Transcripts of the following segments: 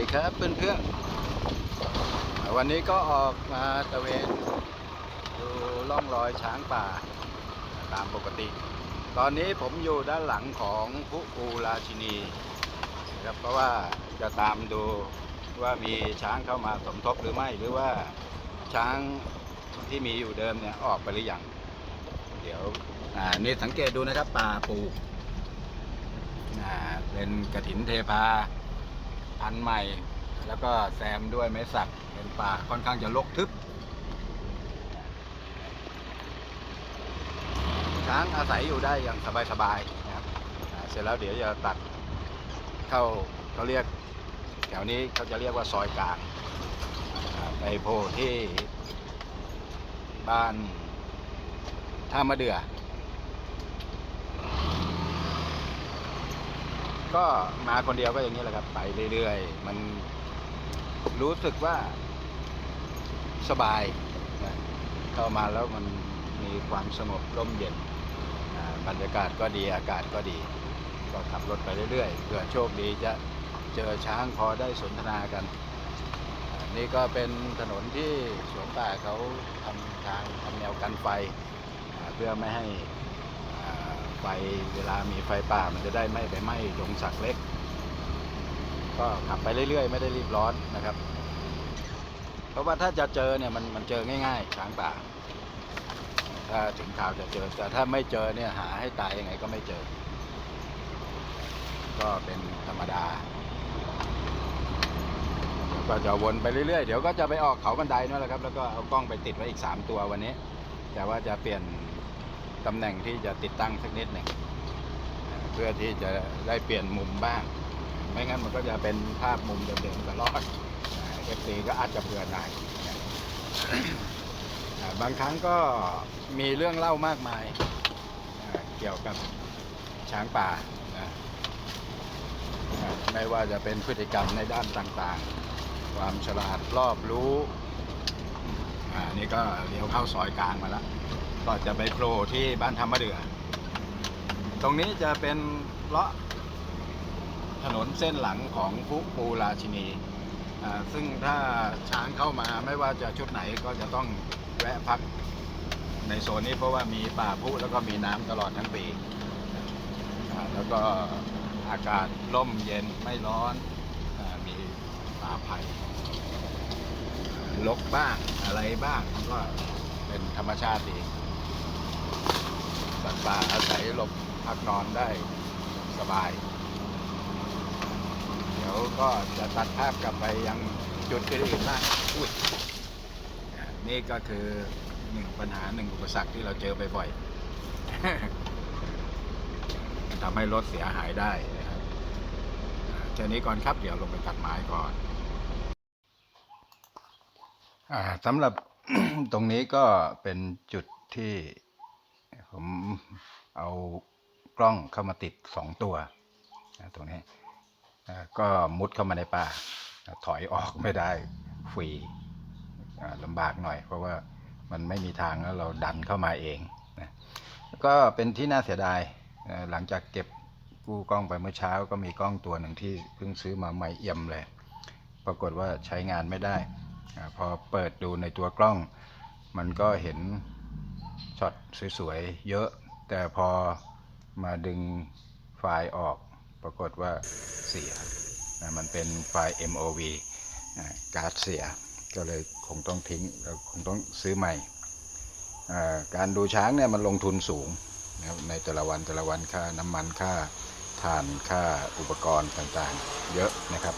ดีครับเพื่อนๆ วันนี้ก็ออกมาตะเวนดูล่องรอยช้างป่าตามปกติ ตอนนี้ผมอยู่ด้านหลังของพุปูราชินีนะครับเพราะว่าจะตามดูว่ามีช้างเข้ามาสมทบหรือไม่หรือว่าช้างที่มีอยู่เดิมเนี่ยออกไปหรือยัง เดี๋ยวอ่านี่สังเกตดูนะครับป่าปูอ่าเป็นกระถินเทพา พันธุ์ใหม่ แล้วก็แซมด้วยไม้สักเป็นป่าค่อนข้างจะรกทึบ ช้างอาศัยอยู่ได้อย่างสบายๆนะครับอ่าเสร็จแล้วเดี๋ยวจะตัดเข้าเขาเรียกแถวนี้เขาจะเรียกว่าซอยกลางอ่าไปโพที่บ้านท่ามะเดือ ก็มาคนเดียวก็อย่างนี้แหละครับ ไปเรื่อยๆ มันรู้สึกว่าสบายนะเข้ามาแล้วมันมีความสงบร่มเย็นบรรยากาศก็ดีอากาศก็ดี ก็ขับรถไปเรื่อยๆเผื่อโชคดีจะเจอช้างพอได้สนทนากัน นี่ก็เป็นถนนที่สวนป่าเขาทำทางทำแนวกันไฟ เพื่อไม่ให้ ไฟเวลามีไฟป่ามันจะได้ไม่ไปไหม้ดงสักเล็ก ก็ขับไปเรื่อยๆ ไม่ได้รีบร้อนนะครับ เพราะว่าถ้าจะเจอเนี่ยมันมันเจอง่ายๆช้างป่า ถ้าถึงข่าวจะเจอ แต่ถ้าไม่เจอเนี่ยหาให้ตายยังไงก็ไม่เจอ ก็เป็นธรรมดาเดี๋ยวก็จะวนไปเรื่อยๆ เดี๋ยวก็จะไปออกเขาบันไดนั่นแหละครับ แล้วก็เอากล้องไปติดไว้อีก 3 ตัววันนี้ แต่ว่าจะเปลี่ยน ตำแหน่งที่จะติดตั้งสักนิดหนึ่งเพื่อที่จะได้เปลี่ยนมุมบ้าง ไม่งั้นมันก็จะเป็นภาพมุมเดิมๆตลอดเอฟซีก็อาจจะเบื่อหน่ายบางครั้งก็มีเรื่องเล่ามากมายเกี่ยวกับช้างป่านะอ่าไม่ว่าจะเป็นพฤติกรรมในด้านต่างๆ ความฉลาดรอบรู้ อ่า นี่ก็เลี้ยวเข้าซอยกลางมาแล้ว ก็จะไปโผล่ที่บ้านธรรมะเดือ ตรงนี้จะเป็นเลาะถนนเส้นหลังของพุปูราชินีซึ่งถ้าช้างเข้ามาไม่ว่าจะชุดไหนก็จะต้องแวะพักในโซนนี้เพราะว่ามีป่าพุแล้วก็มีน้ำตลอดทั้งปีแล้วก็อากาศร่มเย็นไม่ร้อนอมีป่าไผ่ลกบ้างอะไรบ้างก็เป็นธรรมชาติดี สัตว์ป่าอาศัยหลบพักนอนได้สบาย เดี๋ยวก็จะตัดภาพกลับไปยังจุดอื่นๆบ้างนี่ก็คือหนึ่งปัญหาหนึ่งอุปสรรคที่เราเจอบ่อยๆทำให้รถเสียหายได้นะครับอ่าแค่นี้ก่อนครับ เดี๋ยวลงไปตัดไม้ก่อนอสำหรับตรงนี้ก็เป็นจุดที่ ผมเอากล้องเข้ามาติดสองตัวนะตรงนี้ก็มุดเข้ามาในป่า ถอยออกไม่ได้ฟรีลำบากหน่อย เพราะว่ามันไม่มีทางแล้วเราดันเข้ามาเองนะก็เป็นที่น่าเสียดายหลังจากเก็บกู้กล้องไปเมื่อเช้าก็มีกล้องตัวหนึ่งที่เพิ่งซื้อมาใหม่เอี่ยมเลย ปรากฏว่าใช้งานไม่ได้ พอเปิดดูในตัวกล้อง มันก็เห็น ช็อตสวยๆ เยอะ แต่พอมาดึงไฟล์ออก ปรากฏว่าเสียนะมันเป็นไฟล์ MOV การ์ดเสีย ก็เลยคงต้องทิ้งแล้วคงต้องซื้อใหม่ การดูช้างเนี่ยมันลงทุนสูงนะครับในแต่ละวันแต่ละวันค่าน้ำมันค่าถ่านค่าอุปกรณ์ต่างๆ เยอะนะครับ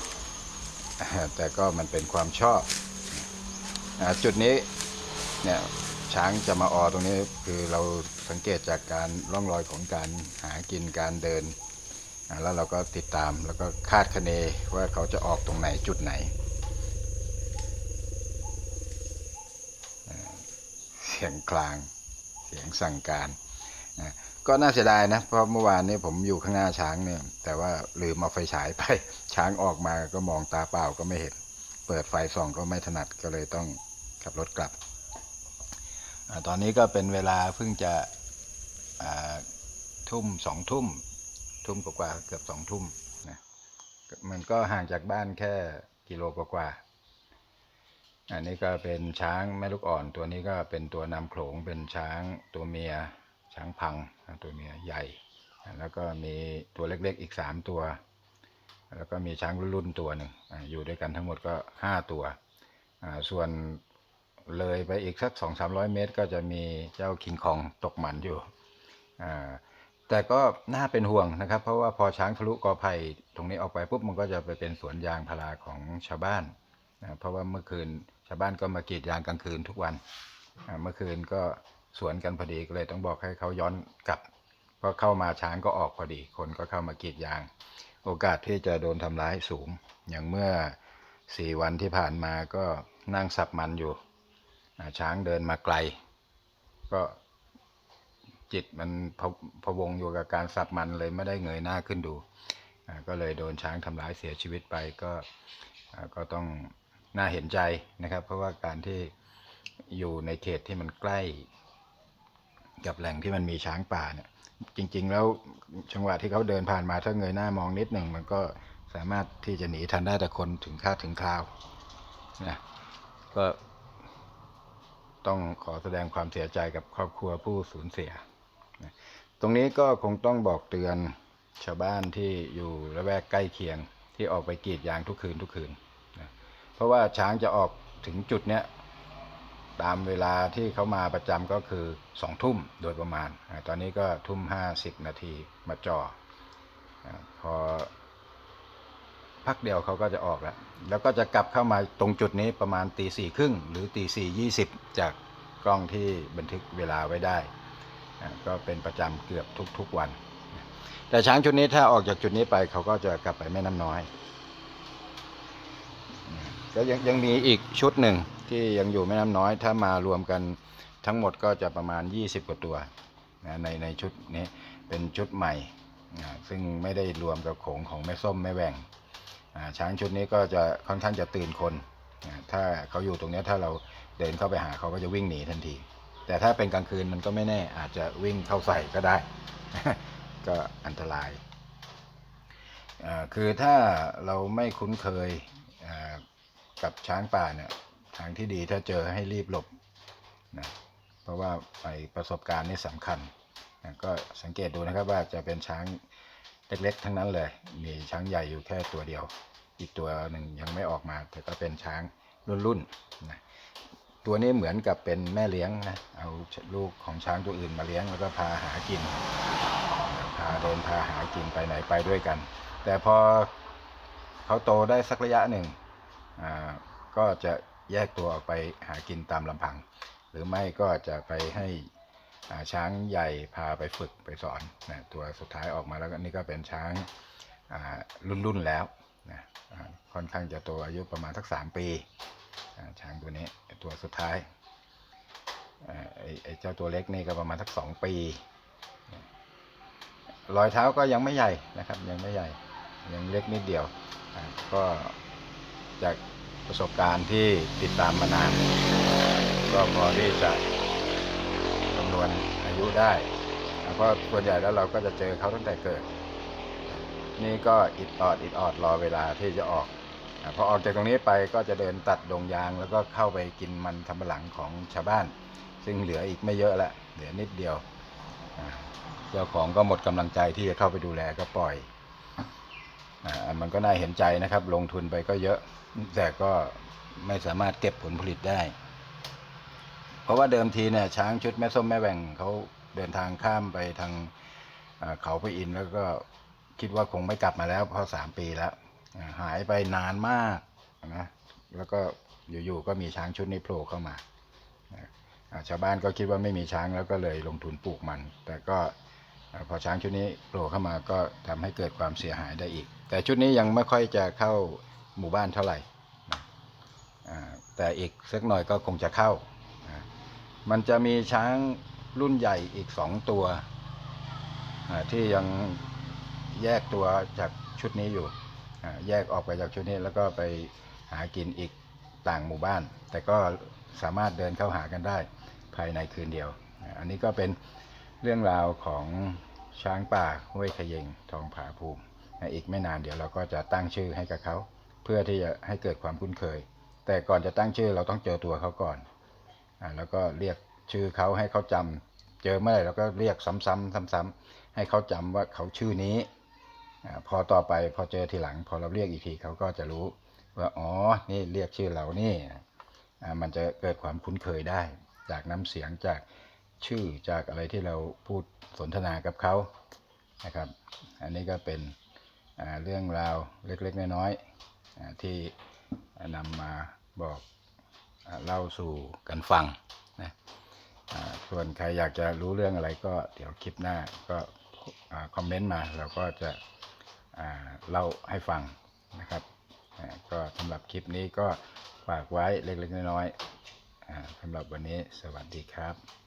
แต่ก็มันเป็นความชอบจุดนี้เนี่ย ช้างจะมาออตรงนี้คือเราสังเกตจากการร่องรอยของการหากินการเดิน แล้วเราก็ติดตามแล้วก็คาดคะเนว่าเขาจะออกตรงไหนจุดไหน เสียงกลางเสียงสั่งการ ก็น่าเสียดายนะ เพราะเมื่อวานนี้ผมอยู่ข้างหน้าช้างเนี่ย แต่ว่าลืมเอาไฟฉายไป ช้างออกมาก็มองตาเปล่าก็ไม่เห็น เปิดไฟส่องก็ไม่ถนัดก็เลยต้องขับรถกลับ ตอนนี้ก็เป็นเวลาเพิ่งจะทุ่มสองทุ่ม ทุ่มกว่าเกือบสองทุ่มนะมันก็ห่างจากบ้านแค่กิโลกว่าๆอันนี้ก็เป็นช้างแม่ลูกอ่อนตัวนี้ก็เป็นตัวนำโขลงเป็นช้างตัวเมีย ช้างพังตัวเมียใหญ่ แล้วก็มีตัวเล็กๆอีกสามตัว แล้วก็มีช้างรุ่นๆตัวหนึ่งอยู่ด้วยกันทั้งหมดก็ห้าตัว ส่วน เลยไปอีกสักสองสามร้อยเมตร ก็จะมีเจ้าคิงคองตกหมันอยู่ แต่ก็น่าเป็นห่วงนะครับ เพราะว่าพอช้างทะลุกอไผ่ตรงนี้ออกไปปุ๊บมันก็จะไปเป็นสวนยางพาราของชาวบ้านนะเพราะว่าเมื่อคืนชาวบ้านก็มากรีดยางกลางคืนทุกวัน เมื่อคืนก็สวนกันพอดีก็เลยต้องบอกให้เขาย้อนกลับเพราะเข้ามาช้างก็ออกพอดี คนก็เข้ามากรีดยาง โอกาสที่จะโดนทำร้ายสูง อย่างเมื่อสี่วันที่ผ่านมาก็นั่งสับมันอยู่ ช้างเดินมาไกล ก็จิตมันพะพะวงอยู่กับการสับมันเลยไม่ได้เงยหน้าขึ้นดู ก็เลยโดนช้างทำร้ายเสียชีวิตไปก็ก็ต้องน่าเห็นใจนะครับ เพราะว่าการที่อยู่ในเขตที่มันใกล้ กับแหล่งที่มันมีช้างป่าเนี่ยจริง ๆ แล้วจังหวะที่เขาเดินผ่านมาถ้าเงยหน้ามองนิดหนึ่งมันก็สามารถที่จะหนีทันได้แต่คนถึงคาถึงคราวนะก็ ต้องขอแสดงความเสียใจกับครอบครัวผู้สูญเสีย ตรงนี้ก็คงต้องบอกเตือนชาวบ้านที่อยู่ละแวกใกล้เคียงที่ออกไปกรีดยางทุกคืนทุกคืนนะเพราะว่าช้างจะออกถึงจุดเนี้ยตามเวลาที่เขามาประจำก็คือสองทุ่มโดยประมาณ ตอนนี้ก็ทุ่มห้าสิบนาทีมาจออพอ พักเดียวเขาก็จะออกแล้ว แล้วก็จะกลับเข้ามาตรงจุดนี้ประมาณตีสี่ครึ่งหรือตีสี่ยี่สิบจากกล้องที่บันทึกเวลาไว้ได้ ก็เป็นประจำเกือบทุกๆวัน แต่ช้างชุดนี้ถ้าออกจากจุดนี้ไปเขาก็จะกลับไปแม่น้ำน้อย ก็ยังยังมีอีกชุดหนึ่งที่ยังอยู่แม่น้ำน้อย ถ้ามารวมกันทั้งหมดก็จะประมาณ 20 กว่าตัวในในชุดนี้เป็นชุดใหม่ ซึ่งไม่ได้รวมกับโขงของแม่ส้มแม่แหวง ช้างชุดนี้ก็จะค่อนข้างจะตื่นคน ถ้าเขาอยู่ตรงนี้ถ้าเราเดินเข้าไปหาเขาก็จะวิ่งหนีทันที แต่ถ้าเป็นกลางคืนมันก็ไม่แน่อาจจะวิ่งเข้าใส่ก็ได้ ก็อันตราย คือถ้าเราไม่คุ้นเคยกับช้างป่าเนี่ยทางที่ดีถ้าเจอให้รีบหลบนะเพราะว่าไอประสบการณ์นี่สำคัญนะก็สังเกตดูนะครับว่าจะเป็นช้าง เล็กๆ ทั้งนั้นเลย มีช้างใหญ่อยู่แค่ตัวเดียว อีกตัวหนึ่งยังไม่ออกมา แต่ก็เป็นช้างรุ่นๆนะตัวนี้เหมือนกับเป็นแม่เลี้ยงนะ เอาลูกของช้างตัวอื่นมาเลี้ยงแล้วก็พาหากิน พาเดินพาหากินไปไหนไปด้วยกัน แต่พอเขาโตได้สักระยะหนึ่งอ่าก็จะแยกตัวออกไปหากินตามลำพัง หรือไม่ก็จะไปให้ ช้างใหญ่พาไปฝึกไปสอนนะตัวสุดท้ายออกมาแล้วก็นี่ก็เป็นช้างอ่ารุ่นๆแล้วนะค่อนข้างจะโตอายุประมาณสักสามปีช้างตัวนี้ตัวสุดท้ายไอ้เจ้าตัวเล็กนี่ก็ประมาณสักสองปีรอยเท้าก็ยังไม่ใหญ่นะครับ ยังไม่ใหญ่ยังเล็กนิดเดียวก็จากประสบการณ์ที่ติดตามมานาน ก็พอที่จะำนวณอายุได้ เพราะส่วนใหญ่แล้วเราก็จะเจอเขาตั้งแต่เกิด นี่ก็อิดออดอิดออดรอเวลาที่จะออกอพอออกจากตรงนี้ไปก็จะเดินตัดดงยาง แล้วก็เข้าไปกินมันทำปะหลังของชาวบ้าน ซึ่งเหลืออีกไม่เยอะละเหลือนิดเดียวเจ้าของก็หมดกำลังใจที่จะเข้าไปดูแลก็ปล่อยอมันก็น่าเห็นใจนะครับ ลงทุนไปก็เยอะแต่ก็ไม่สามารถเก็บผลผลิตได้ เพราะว่าเดิมทีเนี่ยช้างชุดแม่ส้มแม่แหว่งเขาเดินทางข้ามไปทางเขาพระอินทร์แล้วก็คิดว่าคงไม่กลับมาแล้วเพราะสามปีแล้วหายไปนานมากนะแล้วก็อยู่ๆก็มีช้างชุดนี้โผล่เข้ามาชาวบ้านก็คิดว่าไม่มีช้างแล้วก็เลยลงทุนปลูกมัน แต่ก็พอช้างชุดนี้โผล่เข้ามาก็ทำให้เกิดความเสียหายได้อีก แต่ชุดนี้ยังไม่ค่อยจะเข้าหมู่บ้านเท่าไหร่แต่อีกสักหน่อยก็คงจะเข้า มันจะมีช้างรุ่นใหญ่อีกสองตัว ที่ยังแยกตัวจากชุดนี้อยู่ แยกออกไปจากชุดนี้แล้วก็ไปหากินอีกต่างหมู่บ้าน แต่ก็สามารถเดินเข้าหากันได้ภายในคืนเดียว อันนี้ก็เป็นเรื่องราวของช้างป่าห้วยขยงทองผาภูมิอีกไม่นานเดี๋ยวเราก็จะตั้งชื่อให้กับเขา เพื่อที่จะให้เกิดความคุ้นเคย แต่ก่อนจะตั้งชื่อเราต้องเจอตัวเขาก่อน แล้วก็เรียกชื่อเขาให้เขาจำเจอเมื่อไหร่เราก็เรียกซ้ำๆซ้ำๆให้เขาจำว่าเขาชื่อนี้อพอต่อไปพอเจอทีหลัง พอเราเรียกอีกทีเขาก็จะรู้ว่าอ๋อนี่เรียกชื่อเรานี่มันจะเกิดความคุ้นเคยได้ จากน้ำเสียงจากชื่อจากอะไรที่เราพูดสนทนากับเขานะครับ อันนี้ก็เป็นเรื่องราวเล็กๆน้อยๆที่นำมาบอก เล่าสู่กันฟังนะส่วนใครอยากจะรู้เรื่องอะไรก็เดี๋ยวคลิปหน้าก็คอมเมนต์มาเราก็จะเล่าให้ฟังนะครับก็สำหรับคลิปนี้ก็ฝากไว้เล็กๆน้อยๆสำหรับวันนี้สวัสดีครับ